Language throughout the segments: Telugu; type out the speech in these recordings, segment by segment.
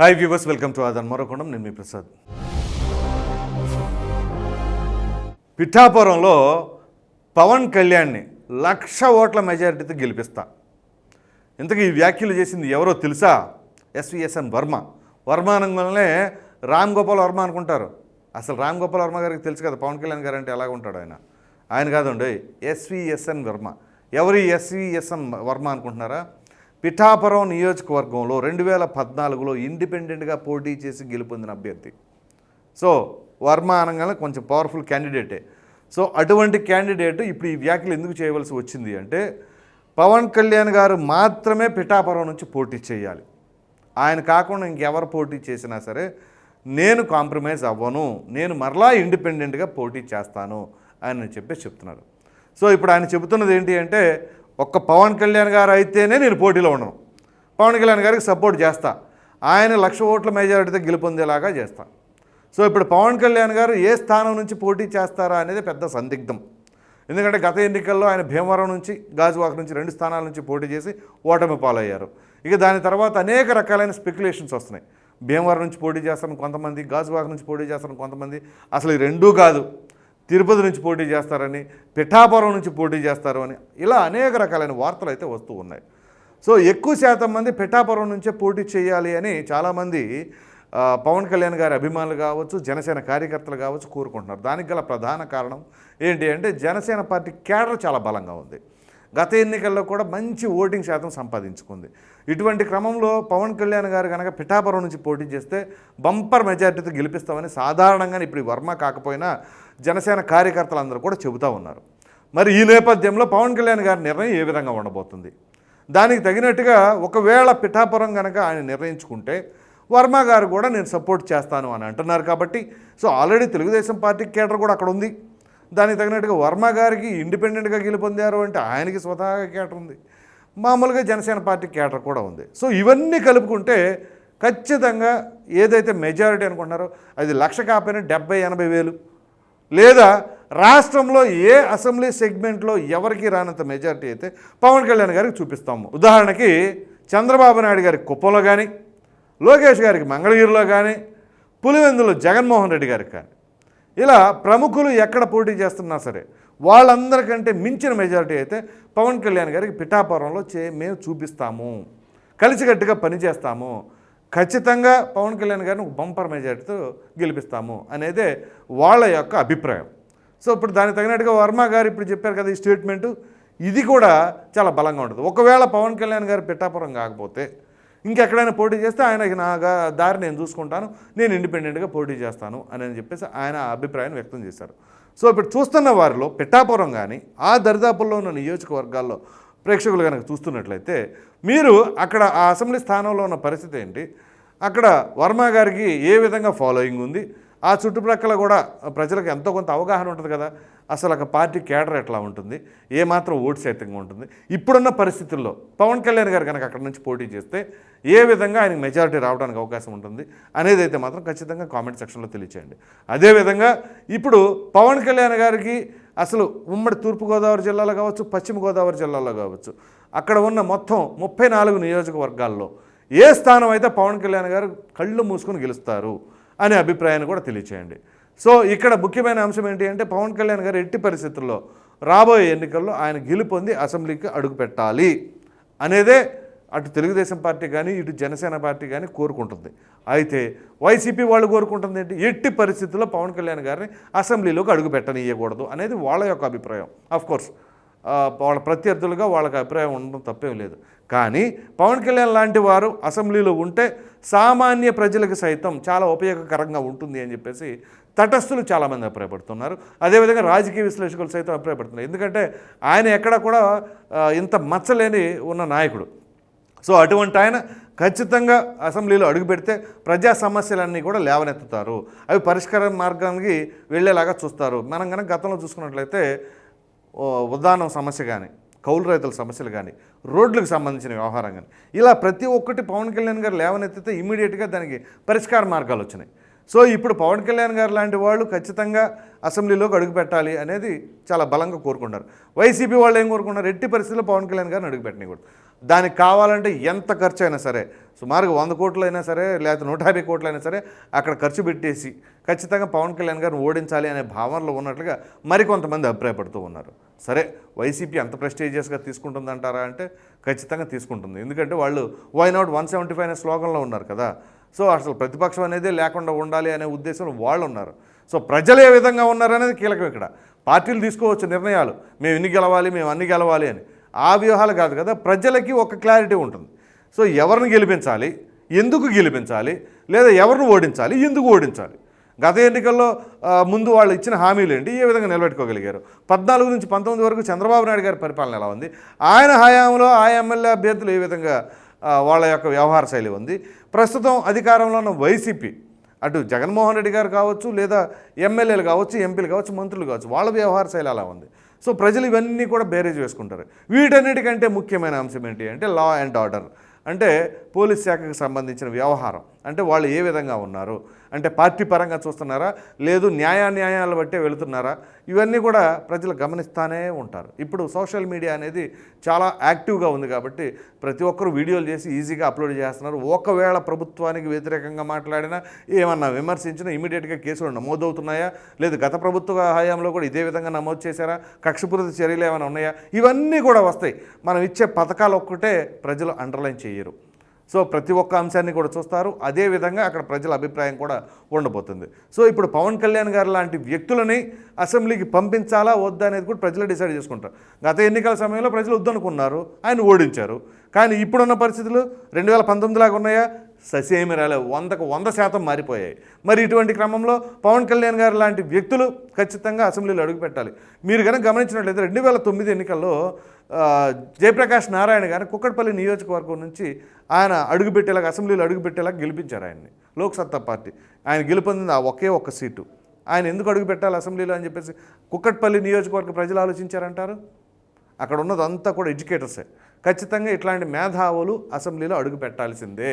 హాయ్ వ్యూవర్స్ వెల్కమ్ టు ఆదన్ మరొకొండం నేను మీ ప్రసాద్ పిఠాపురంలో పవన్ కళ్యాణ్ని లక్ష ఓట్ల మెజారిటీతో గెలిపిస్తా. ఇంతకీ ఈ వ్యాఖ్యలు చేసింది ఎవరో తెలుసా? ఎస్విఎస్ఎన్ వర్మ. వర్మ అనగానే రామ్ గోపాల్ వర్మ అనుకుంటారు. అసలు రామ్ గోపాల్ వర్మ గారికి తెలుసు కదా పవన్ కళ్యాణ్ గారు అంటే ఎలాగ ఉంటాడు ఆయన? ఆయన కాదండి ఎస్విఎస్ఎన్ వర్మ. ఎవరి ఎస్విఎస్ఎన్ వర్మ అనుకుంటున్నారా? పిఠాపురం నియోజకవర్గంలో రెండు వేల పద్నాలుగులో ఇండిపెండెంట్గా పోటీ చేసి గెలుపొందిన అభ్యర్థి. సో వర్మ అనగానే కొంచెం పవర్ఫుల్ క్యాండిడేటే సో అటువంటి క్యాండిడేట్ ఇప్పుడు ఈ వ్యాఖ్యలు ఎందుకు చేయవలసి వచ్చింది అంటే పవన్ కళ్యాణ్ గారు మాత్రమే పిఠాపురం నుంచి పోటీ చేయాలి. ఆయన కాకుండా ఇంకెవరు పోటీ చేసినా సరే నేను కాంప్రమైజ్ అవ్వను నేను మరలా ఇండిపెండెంట్గా పోటీ చేస్తాను అని చెప్పి చెప్తున్నారు. సో ఇప్పుడు ఆయన చెబుతున్నది ఏంటి అంటే ఒక్క పవన్ కళ్యాణ్ గారు అయితేనే నేను పోటీలో ఉండను. పవన్ కళ్యాణ్ గారికి సపోర్ట్ చేస్తా. ఆయన లక్ష ఓట్ల మెజారిటీతో గెలుపొందేలాగా చేస్తా. సో ఇప్పుడు పవన్ కళ్యాణ్ గారు ఏ స్థానం నుంచి పోటీ చేస్తారా అనేది పెద్ద సందిగ్ధం. ఎందుకంటే గత ఎన్నికల్లో ఆయన భీమవరం నుంచి గాజువాక నుంచి రెండు స్థానాల నుంచి పోటీ చేసి ఓటమి పాలయ్యారు. ఇక దాని తర్వాత అనేక రకాలైన స్పెక్యులేషన్స్ వస్తున్నాయి. భీమవరం నుంచి పోటీ చేస్తారని కొంతమంది గాజువాక నుంచి పోటీ చేస్తారని కొంతమంది. అసలు ఈ రెండూ కాదు. తిరుపతి నుంచి పోటీ చేస్తారని పిఠాపురం నుంచి పోటీ చేస్తారు అని ఇలా అనేక రకాలైన వార్తలు అయితే వస్తూ ఉన్నాయి. సో ఎక్కువ శాతం మంది పిఠాపురం నుంచే పోటీ చేయాలి అని చాలామంది పవన్ కళ్యాణ్ గారి అభిమానులు కావచ్చు జనసేన కార్యకర్తలు కావచ్చు కోరుకుంటున్నారు. దానికి గల ప్రధాన కారణం ఏంటి అంటే జనసేన పార్టీ కేడర్ చాలా బలంగా ఉంది. గత ఎన్నికల్లో కూడా మంచి ఓటింగ్ శాతం సంపాదించుకుంది. ఇటువంటి క్రమంలో పవన్ కళ్యాణ్ గారు కనుక పిఠాపురం నుంచి పోటీ చేస్తే బంపర్ మెజార్టీతో గెలిపిస్తామని సాధారణంగా ఇప్పుడు ఈ వర్మ కాకపోయినా జనసేన కార్యకర్తలందరూ కూడా చెబుతూ ఉన్నారు. మరి ఈ నేపథ్యంలో పవన్ కళ్యాణ్ గారి నిర్ణయం ఏ విధంగా ఉండబోతుంది? దానికి తగినట్టుగా ఒకవేళ పిఠాపురం కనుక ఆయన నిర్ణయించుకుంటే వర్మ గారు కూడా నేను సపోర్ట్ చేస్తాను అని అంటున్నారు కాబట్టి so already Telugu Desam party cadre కూడా అక్కడ ఉంది. దానికి తగినట్టుగా వర్మ గారికి ఇండిపెండెంట్గా గెలుపొందారు అంటే ఆయనకి స్వతహాగా కేటర్ ఉంది. మామూలుగా జనసేన పార్టీ కేటర్ కూడా ఉంది. సో ఇవన్నీ కలుపుకుంటే ఖచ్చితంగా ఏదైతే మెజారిటీ అనుకుంటున్నారో అది లక్ష కాపైన డెబ్బై ఎనభై వేలు. లేదా రాష్ట్రంలో ఏ అసెంబ్లీ సెగ్మెంట్లో ఎవరికి రానంత మెజారిటీ అయితే పవన్ కళ్యాణ్ గారికి చూపిస్తాము. ఉదాహరణకి చంద్రబాబు నాయుడు గారి కుప్పంలో కానీ లోకేష్ గారికి మంగళగిరిలో కానీ పులివెందులో జగన్మోహన్ రెడ్డి గారికి కానీ. ఇలా ప్రముఖులు ఎక్కడ పోటీ చేస్తున్నా సరే వాళ్ళందరికంటే మించిన మెజారిటీ అయితే పవన్ కళ్యాణ్ గారికి పిఠాపురంలో చే మేము చూపిస్తాము. కలిసికట్టుగా పనిచేస్తాము ఖచ్చితంగా పవన్ కళ్యాణ్ గారిని బంపర్ మెజారిటీతో గెలిపిస్తాము అనేదే వాళ్ళ యొక్క అభిప్రాయం. సో ఇప్పుడు దానికి తగినట్టుగా వర్మ గారు ఇప్పుడు చెప్పారు కదా ఈ స్టేట్మెంటు ఇది కూడా చాలా బలంగా ఉంటుంది. ఒకవేళ పవన్ కళ్యాణ్ గారు పిఠాపురం కాకపోతే ఇంకెక్కడైనా పోటీ చేస్తే ఆయనకి నా దారి నేను చూసుకుంటాను నేను ఇండిపెండెంట్గా పోటీ చేస్తాను అని అని చెప్పేసి ఆయన ఆ వ్యక్తం చేశారు. సో ఇప్పుడు చూస్తున్న వారిలో పిఠాపురం కానీ ఆ దరిదాపుల్లో ఉన్న నియోజకవర్గాల్లో ప్రేక్షకులు కనుక చూస్తున్నట్లయితే మీరు అక్కడ ఆ అసెంబ్లీ స్థానంలో ఉన్న పరిస్థితి ఏంటి? అక్కడ వర్మ గారికి ఏ విధంగా ఫాలోయింగ్ ఉంది? ఆ చుట్టుప్రక్కల కూడా ప్రజలకు ఎంతో కొంత అవగాహన ఉంటుంది కదా. అసలు ఒక పార్టీ కేడర్ ఎట్లా ఉంటుంది? ఏమాత్రం ఓటు శాతంగా ఉంటుంది? ఇప్పుడున్న పరిస్థితుల్లో పవన్ కళ్యాణ్ గారు కనుక అక్కడ నుంచి పోటీ చేస్తే ఏ విధంగా ఆయనకు మెజారిటీ రావడానికి అవకాశం ఉంటుంది అనేది అయితే మాత్రం ఖచ్చితంగా కామెంట్ సెక్షన్లో తెలియచేయండి. అదేవిధంగా ఇప్పుడు పవన్ కళ్యాణ్ గారికి అసలు ఉమ్మడి తూర్పుగోదావరి జిల్లాలో కావచ్చు పశ్చిమ గోదావరి జిల్లాలో కావచ్చు అక్కడ ఉన్న మొత్తం ముప్పై నాలుగు నియోజకవర్గాల్లో ఏ స్థానం అయితే పవన్ కళ్యాణ్ గారు కళ్ళు మూసుకొని గెలుస్తారు అనే అభిప్రాయాన్ని కూడా తెలియచేయండి. సో ఇక్కడ ముఖ్యమైన అంశం ఏంటి అంటే పవన్ కళ్యాణ్ గారు ఎట్టి పరిస్థితుల్లో రాబోయే ఎన్నికల్లో ఆయన గెలుపొంది అసెంబ్లీకి అడుగు పెట్టాలి అనేదే అటు తెలుగుదేశం పార్టీ కానీ ఇటు జనసేన పార్టీ కానీ కోరుకుంటుంది. అయితే వైసీపీ వాళ్ళు కోరుకుంటుంది ఏంటి? ఎట్టి పరిస్థితుల్లో పవన్ కళ్యాణ్ గారిని అసెంబ్లీలోకి అడుగు పెట్టనియకూడదు అనేది వాళ్ళ యొక్క అభిప్రాయం. ఆఫ్ కోర్స్ వాళ్ళ ప్రత్యర్థులుగా వాళ్ళకి అభిప్రాయం ఉండడం తప్పేం లేదు. కానీ పవన్ కళ్యాణ్ లాంటి వారు అసెంబ్లీలో ఉంటే సామాన్య ప్రజలకు సైతం చాలా ఉపయోగకరంగా ఉంటుంది అని చెప్పేసి తటస్థులు చాలామంది అభిప్రాయపడుతున్నారు. అదేవిధంగా రాజకీయ విశ్లేషకులు సైతం అభిప్రాయపడుతున్నారు. ఎందుకంటే ఆయన ఎక్కడ కూడా ఇంత మచ్చలేని ఉన్న నాయకుడు. సో అటువంటి ఆయన ఖచ్చితంగా అసెంబ్లీలో అడుగు పెడితే ప్రజా సమస్యలన్నీ కూడా లేవనెత్తుతారు. అవి పరిష్కార మార్గానికి వెళ్ళేలాగా చూస్తారు. మనం కనుక గతంలో చూసుకున్నట్లయితే ఓ సమస్య కానీ కౌలు రైతుల సమస్యలు కానీ రోడ్లకు సంబంధించిన వ్యవహారం కానీ ఇలా ప్రతి ఒక్కటి పవన్ కళ్యాణ్ గారు లేవనెత్తితే ఇమీడియట్గా దానికి పరిష్కార మార్గాలు వచ్చినాయి. సో ఇప్పుడు పవన్ కళ్యాణ్ గారు లాంటి వాళ్ళు ఖచ్చితంగా అసెంబ్లీలోకి అడుగు పెట్టాలి అనేది చాలా బలంగా కోరుకుంటారు. వైసీపీ వాళ్ళు ఏం కోరుకున్నారు ఎట్టి పరిస్థితుల్లో పవన్ కళ్యాణ్ గారిని అడుగు పెట్టనివ్వకూడదు దానికి కావాలంటే ఎంత ఖర్చు అయినా సరే సుమారుగా వంద కోట్లైనా సరే లేకపోతే నూట యాభై కోట్లైనా సరే అక్కడ ఖర్చు పెట్టేసి ఖచ్చితంగా పవన్ కళ్యాణ్ గారిని ఓడించాలి అనే భావనలో ఉన్నట్లుగా మరికొంతమంది అభిప్రాయపడుతూ ఉన్నారు. సరే వైసీపీ అంత ప్రెస్టీజియస్గా తీసుకుంటుందంటారా అంటే ఖచ్చితంగా తీసుకుంటుంది. ఎందుకంటే వాళ్ళు why not one seventy five అనే స్లోగన్లో ఉన్నారు కదా. సో అసలు ప్రతిపక్షం అనేది లేకుండా ఉండాలి అనే ఉద్దేశంలో వాళ్ళు ఉన్నారు. సో ప్రజలు ఏ విధంగా ఉన్నారనేది కీలకం ఇక్కడ. పార్టీలు తీసుకోవచ్చు నిర్ణయాలు. మేము ఇన్ని గెలవాలి మేము అన్ని గెలవాలి అని. ఆ వ్యూహాలు కాదు కదా ప్రజలకి ఒక క్లారిటీ ఉంటుంది. సో ఎవరిని గెలిపించాలి ఎందుకు గెలిపించాలి లేదా ఎవరిని ఓడించాలి ఎందుకు ఓడించాలి? గత ఎన్నికల్లో ముందు వాళ్ళు ఇచ్చిన హామీలు ఏంటి? ఏ విధంగా నిలబెట్టుకోగలిగారు? పద్నాలుగు నుంచి పంతొమ్మిది వరకు చంద్రబాబు నాయుడు గారి పరిపాలన ఎలా ఉంది? ఆయన హయాంలో ఆ ఎమ్మెల్యే అభ్యర్థులు ఏ విధంగా వాళ్ళ యొక్క వ్యవహార శైలి ఉంది? ప్రస్తుతం అధికారంలో ఉన్న వైసీపీ అటు జగన్మోహన్ రెడ్డి గారు కావచ్చు లేదా ఎమ్మెల్యేలు కావచ్చు ఎంపీలు కావచ్చు మంత్రులు కావచ్చు వాళ్ళ వ్యవహార శైలి అలా ఉంది. సో ప్రజలు ఇవన్నీ కూడా బేరేజ్ వేసుకుంటారు. వీటన్నిటికంటే ముఖ్యమైన అంశం ఏంటి అంటే లా అండ్ ఆర్డర్ అంటే పోలీస్ శాఖకు సంబంధించిన వ్యవహారం. అంటే వాళ్ళు ఏ విధంగా ఉన్నారు? అంటే పార్టీ పరంగా చూస్తున్నారా? లేదు న్యాయాన్యాయాలు బట్టే వెళుతున్నారా? ఇవన్నీ కూడా ప్రజలు గమనిస్తానే ఉంటారు. ఇప్పుడు సోషల్ మీడియా అనేది చాలా యాక్టివ్గా ఉంది కాబట్టి ప్రతి ఒక్కరు వీడియోలు చేసి ఈజీగా అప్లోడ్ చేస్తున్నారు. ఒకవేళ ప్రభుత్వానికి వ్యతిరేకంగా మాట్లాడినా ఏమన్నా విమర్శించినా ఇమీడియట్గా కేసులు నమోదవుతున్నాయా? లేదు గత ప్రభుత్వ హయాంలో కూడా ఇదే విధంగా నమోదు చేశారా? కక్షపూరిత చర్యలు ఏమైనా ఉన్నాయా? ఇవన్నీ కూడా వస్తాయి. మనం ఇచ్చే పథకాలు ఒక్కటే ప్రజలు అండర్లైన్ చేయరు. సో ప్రతి ఒక్క అంశాన్ని కూడా చూస్తారు. అదేవిధంగా అక్కడ ప్రజల అభిప్రాయం కూడా ఉండబోతుంది. సో ఇప్పుడు పవన్ కళ్యాణ్ గారు లాంటి వ్యక్తులని అసెంబ్లీకి పంపించాలా వద్దా అనేది కూడా ప్రజలు డిసైడ్ చేసుకుంటారు. గత ఎన్నికల సమయంలో ప్రజలు వద్దనుకున్నారు ఆయన ఓడించారు. కానీ ఇప్పుడున్న పరిస్థితులు రెండు వేల పంతొమ్మిదిలాగా ఉన్నాయా? ససేమి రాలేవు వందకు వంద శాతం మారిపోయాయి. మరి ఇటువంటి క్రమంలో పవన్ కళ్యాణ్ గారు లాంటి వ్యక్తులు ఖచ్చితంగా అసెంబ్లీలో అడుగుపెట్టాలి. మీరు కనుక గమనించినట్లయితే రెండు వేల తొమ్మిది ఎన్నికల్లో జయప్రకాష్ నారాయణ గారిని కుక్కట్పల్లి నియోజకవర్గం నుంచి ఆయన అడుగుపెట్టేలాగా అసెంబ్లీలో అడుగుపెట్టేలాగా గెలిపించారు ఆయన్ని లోక్సత్తా పార్టీ. ఆయన గెలుపొందింది ఆ ఒకే ఒక్క సీటు. ఆయన ఎందుకు అడుగు పెట్టాలి అసెంబ్లీలో అని చెప్పేసి కుక్కట్పల్లి నియోజకవర్గ ప్రజలు ఆలోచించారంటారు? అక్కడ ఉన్నదంతా కూడా ఎడ్యుకేటర్సే. ఖచ్చితంగా ఇట్లాంటి మేధావులు అసెంబ్లీలో అడుగు పెట్టాల్సిందే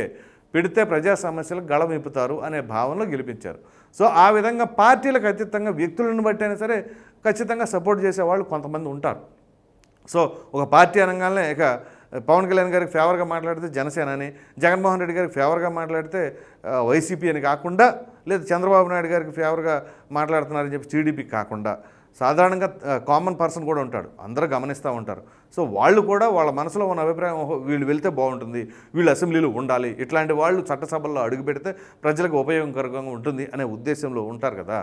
పెడితే ప్రజా సమస్యలు గళమిపుతారు అనే భావనలో గెలిపించారు. సో ఆ విధంగా పార్టీలకు అతీతంగా వ్యక్తులను బట్టి అయినా సరే ఖచ్చితంగా సపోర్ట్ చేసేవాళ్ళు కొంతమంది ఉంటారు. సో ఒక పార్టీ అనగానే ఇక పవన్ కళ్యాణ్ గారికి ఫేవర్గా మాట్లాడితే జనసేన అని జగన్మోహన్ రెడ్డి గారికి ఫేవర్గా మాట్లాడితే వైసీపీ అని కాకుండా లేదా చంద్రబాబు నాయుడు గారికి ఫేవర్గా మాట్లాడుతున్నారని చెప్పి టీడీపీ కాకుండా సాధారణంగా కామన్ పర్సన్ కూడా ఉంటాడు. అందరూ గమనిస్తూ ఉంటారు. సో వాళ్ళు కూడా వాళ్ళ మనసులో ఉన్న అభిప్రాయం వీళ్ళు వెళ్తే బాగుంటుంది వీళ్ళు అసెంబ్లీలో ఉండాలి ఇట్లాంటి వాళ్ళు చట్టసభల్లో అడుగు పెడితే ప్రజలకు ఉపయోగకరంగా ఉంటుంది అనే ఉద్దేశంలో ఉంటారు కదా.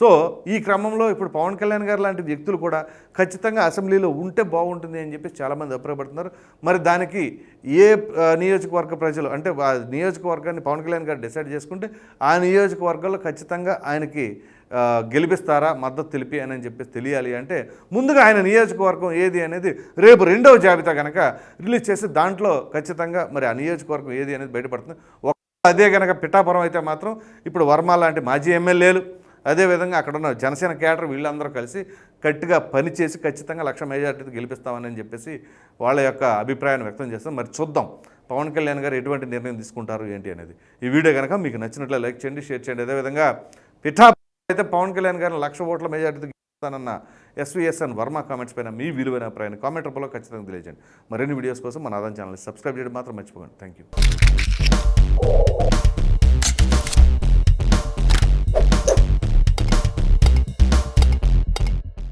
సో ఈ క్రమంలో ఇప్పుడు పవన్ కళ్యాణ్ గారు లాంటి వ్యక్తులు కూడా ఖచ్చితంగా అసెంబ్లీలో ఉంటే బాగుంటుంది అని చెప్పి చాలామంది అభిప్రాయపడుతున్నారు. మరి దానికి ఏ నియోజకవర్గ ప్రజలు అంటే ఆ నియోజకవర్గాన్ని పవన్ కళ్యాణ్ గారు డిసైడ్ చేసుకుంటే ఆ నియోజకవర్గంలో ఖచ్చితంగా ఆయనకి గెలిపిస్తారా మద్దతు తెలిపి అని చెప్పేసి తెలియాలి అంటే ముందుగా ఆయన నియోజకవర్గం ఏది అనేది రేపు రెండవ జాబితా కనుక రిలీజ్ చేసి దాంట్లో ఖచ్చితంగా మరి ఆ నియోజకవర్గం ఏది అనేది బయటపడుతుంది. ఒక అదే కనుక పిఠాపురం అయితే మాత్రం ఇప్పుడు వర్మ లాంటి మాజీ ఎమ్మెల్యేలు అదేవిధంగా అక్కడ ఉన్న జనసేన కేడర్ వీళ్ళందరూ కలిసి గట్టిగా పనిచేసి ఖచ్చితంగా లక్ష మెజార్టీతో గెలిపిస్తామని చెప్పేసి వాళ్ళ యొక్క అభిప్రాయాన్ని వ్యక్తం చేస్తాం. మరి చూద్దాం. పవన్ కళ్యాణ్ గారు ఎటువంటి నిర్ణయం తీసుకుంటారు ఏంటి అనేది. ఈ వీడియో కనుక మీకు నచ్చినట్లు లైక్ చేయండి షేర్ చేయండి. అదేవిధంగా పిఠా అయితే పవన్ కళ్యాణ్ గారిని లక్ష ఓట్ల మెజార్టీతో గెలుస్తానన్న ఎస్వీఎస్ఎన్ వర్మ కామెంట్స్ పైన మీ విలువైన అభిప్రాయాన్ని కామెంట్ రూపంలో ఖచ్చితంగా తెలియజేయండి. మరిన్ని వీడియోస్ కోసం మన ఆదాయం ఛానల్ సబ్స్క్రైబ్ చేయడం మాత్రం మర్చిపోకండి. Thank you